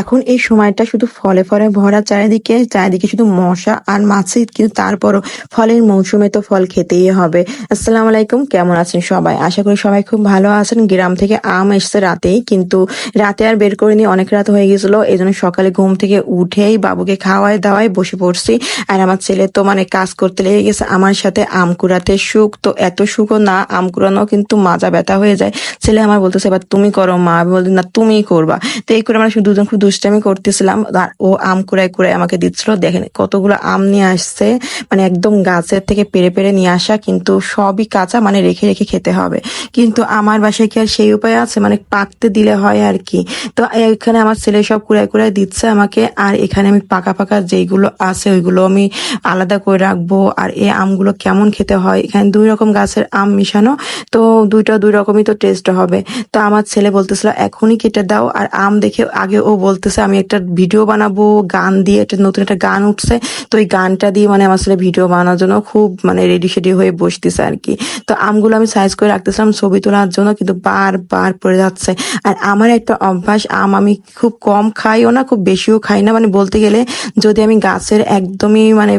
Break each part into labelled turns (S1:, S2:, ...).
S1: এখন এই সময়টা শুধু ফলে ফলে ভরা চারিদিকে চারিদিকে শুধু মশা আর মাছি, কিন্তু তারপরও ফলের মৌসুমে তো ফল খেতেই হবে। আসসালামু আলাইকুম, কেমন আছেন সবাই? আশা করি সবাই খুব ভালো আছেন। গ্রাম থেকে আম এসছে রাতেই, কিন্তু রাতে আর বের করিনি, অনেক রাত হয়ে গেছিল। এই জন্য সকালে ঘুম থেকে উঠেই বাবুকে খাওয়ায় দাওয়ায় বসে পড়ছি। আর আমার ছেলে তো মানে কাজ করতে লেগে গেছে। আমার সাথে আম কুড়াতে সুখ তো এত সুখও না, আম কুড়ানো কিন্তু মাজা ব্যথা হয়ে যায়। ছেলে আমার বলতেছে, এবার তুমি করো মা। বলছি না, তুমিই করবা। তো এই করে আমরা দুজন খুব দুষ্টামি করতেছিলাম ও আম কুড়াই কুড়াই আমাকে দিচ্ছিল। দেখেন কতগুলো আম নিয়ে আসছে মানে একদম গাছের থেকে পেরে পেরে নিয়ে আসা, কিন্তু সবই কাঁচা মানে রেখে রেখে খেতে হবে। কিন্তু আমার বাসায় কি আর সেই উপায় আছে? মানে পাকতে দিলে হয় আর কি। তো এখানে আমার ছেলে সব কুড়াই কুড়াই দিচ্ছে আমাকে, আর এখানে আমি পাকা পাকা যেইগুলো আছে, ওইগুলো আমি আলাদা করে রাখব। আর এই আমগুলো কেমন খেতে হয়? এখানে দুই রকম গাছের আম মিশানো, তো দুইটা দুই রকমই তো টেস্ট হবে। তো আমার ছেলে বলতেছিল, এখনই কেটে দাও। আর আম দেখে আগে ও বলতেছে, আমি একটা ভিডিও বানাবো, গান দিয়ে একটা নতুন একটা গান উঠছে। তো ওই গানটা দিয়ে মানে আমার ছেলে ভিডিও বানানোর জন্য খুব মানে রেডি সেডি হয়ে বসতেছে আর কি। তো আমগুলো আমি সাইজ করে রাখতেছিলাম, ছবি তোলার জন্য, কিন্তু বারবার পড়ে যাচ্ছে। আর আমার একটা অভ্যাস, আম আমি খুব কম খাইও না, খুব বেশিও খাই না। মানে বলতে গেলে, যদি আমি গাছের একদমই মানে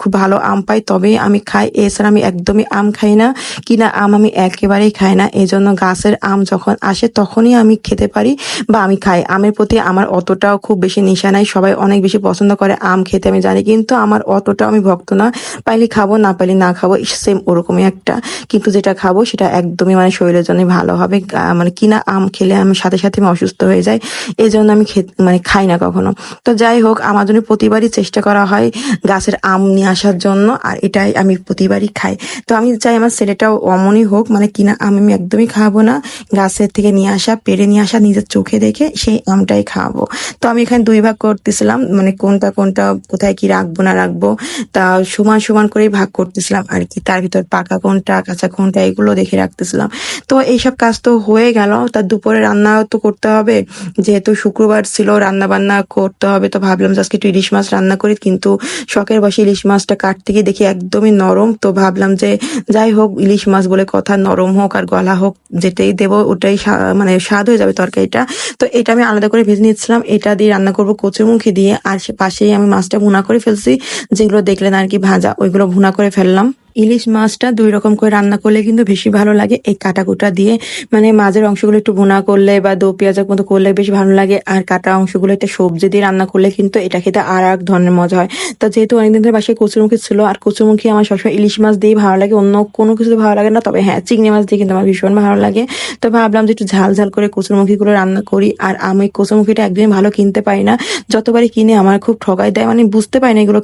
S1: খুব ভালো আম পাই, তবেই আমি খাই। এছাড়া আমি একদমই আম খাই না, কিনা আম আমি একেবারেই খাই না। এই জন্য গাছের আম যখন আসে, তখনই আমি খেতে পারি বা আমি খাই। আমের প্রতি আমার অতটাও খুব বেশি নিশা নাই। সবাই অনেক বেশি পছন্দ করে আম খেতে, আমি জানি, কিন্তু আমার অতটাও আমি ভক্ত না। পাইলে খাব, না পাইলে না খাব সেম ওরকমই একটা। কিন্তু যেটা খাব, সেটা একদমই মানে শরীরের জন্য ভালো হবে। মানে কিনা আম খেলে আমি সাথে সাথে আমি অসুস্থ হয়ে যাই এই জন্য আমি মানে খাই না কখনো। তো যাই হোক, আমার জন্য প্রতিবারই চেষ্টা করা হয় গাছের আম নিয়ে আসার জন্য, আর এটাই আমি প্রতিবারই খাই। তো আমি চাই আমার ছেলেটাও অমনই হোক মানে কিনা আম আমি একদমই খাব না। গাছের থেকে নিয়ে আসা পেরে নিয়ে আসা, নিজের চোখে দেখে সেই আমটাই খাব। তো আমি এখানে দুই ভাগ করতেছিলাম মানে কোনটা কোনটা কোথায় কি রাখব না রাখব, তা সমান সমান করেই ভাগ করতেছিলাম আর কি। তার ভিতর পাকা কোনটা, কাঁচা কোনটা, এগুলো দেখে রাখতেছিলাম। তো এইসব কাজ তো হয়ে গেল। তার দুপুরে রান্নাও তো করতে হবে। যেহেতু শুক্রবার ছিল রান্না বান্না করতে হবে। তো ভাবলাম আজকে একটু ইলিশ মাছ রান্না করি। কিন্তু শখের বসে ইলিশ মাছটা কাটতে গিয়ে দেখি একদমই নরম। তো ভাবলাম যে যাই হোক, ইলিশ মাছ বলে কথা, নরম হোক আর গলা হোক, যেটাই দেবো ওটাই মানে স্বাদ হয়ে যাবে তরকারিটা। তো এটা আমি আলাদা করে ভেজে নিচ্ছিলাম এটা দিয়ে রান্না করব কচুরমুখী দিয়ে। আর পাশেই আমি মাছটা ভুনা করে ফেলছি। যেগুলো দেখলেন আর কি ভাজা, ওইগুলো ভুনা করে ফেললাম। ইলিশ মাছটা দুই রকম করে রান্না করলে কিন্তু বেশি ভালো লাগে। এই কাটা কুটা দিয়ে মানে মাঝের অংশগুলো একটু ভুনা করলে বা দো পেঁয়াজের মতো করলে বেশ ভালো লাগে। আর কাটা অংশগুলো একটা সবজি দিয়ে রান্না করলে কিন্তু এটা খেতে আর এক ধরনের মজা হয়। তো যেহেতু অনেকদিন ধরে বাসায় কচুরমুখী ছিল, আর কচুরমুখী আমার সবসময় ইলিশ মাছ দিয়ে ভালো লাগে, অন্য কোনো কিছু ভালো লাগে না। তবে হ্যাঁ চিংড়ি মাছ দিয়ে কিন্তু আমার ভীষণ ভালো লাগে। তো ভাবলাম যে একটু ঝাল ঝাল করে কচুরমুখীগুলো রান্না করি, আর আমি কচুরমুখীটা একদিন ভালো কিনতে পারি না। যতবারই কিনে আমার খুব ঠকাই দেয় মানে বুঝতে পারি না এগুলো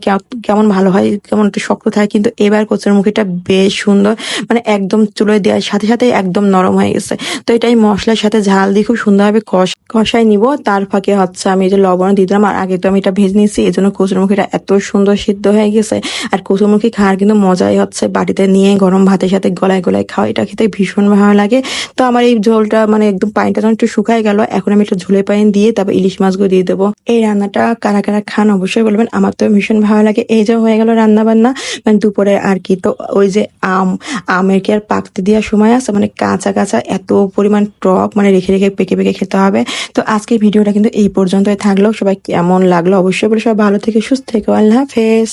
S1: কেমন ভালো হয়, কেমন একটু শক্ত থাকে, কিন্তু এবার কচুরমুখীটা বেশ সুন্দর মানে একদম চুলোয় দেওয়ার সাথে সাথে একদম নরম হয়ে গেছে। তো এটাই মশলার সাথে ঝাল দিয়ে খুব সুন্দরভাবে কষ কষাই নিব। তার ফাঁকে হচ্ছে আমি যে লবণ দিয়ে দিলাম, আর আগে তো আমি এটা ভেজে নিয়েছি, এই জন্য কচুরমুখীটা এত সুন্দর সিদ্ধ হয়ে গেছে। আর কচুরমুখী খাওয়ার কিন্তু মজাই হচ্ছে, বাটিতে নিয়ে গরম ভাতের সাথে গলায় গলায় খাওয়া, এটা খেতে ভীষণ ভালো লাগে। তো আমার এই ঝোলটা মানে একদম পানিটা যখন একটু শুকায় গেল, এখন আমি একটু ঝোলে পানি দিয়ে তারপর ইলিশ মাছগুলো দিয়ে দেবো। এই রান্নাটা কারা কারা খান অবশ্যই বলবেন, আমার তো ভীষণ ভালো লাগে। এই যে হয়ে গেল রান্না বান্না মানে দুপুরে আর কি। তো ওই যে আম, আমের কি আর পাকতে দেওয়ার সময় আছে? মানে কাঁচা কাঁচা এত পরিমাণ টক মানে রেখে রেখে, পেকে পেকে খেতে হবে। তো আজকের ভিডিওটা কিন্তু এই পর্যন্তই থাকল। সবাই কেমন লাগল অবশ্যই বলে সবাই ভালো থেকে, সুস্থ থেকো। আল্লাহ হাফেজ।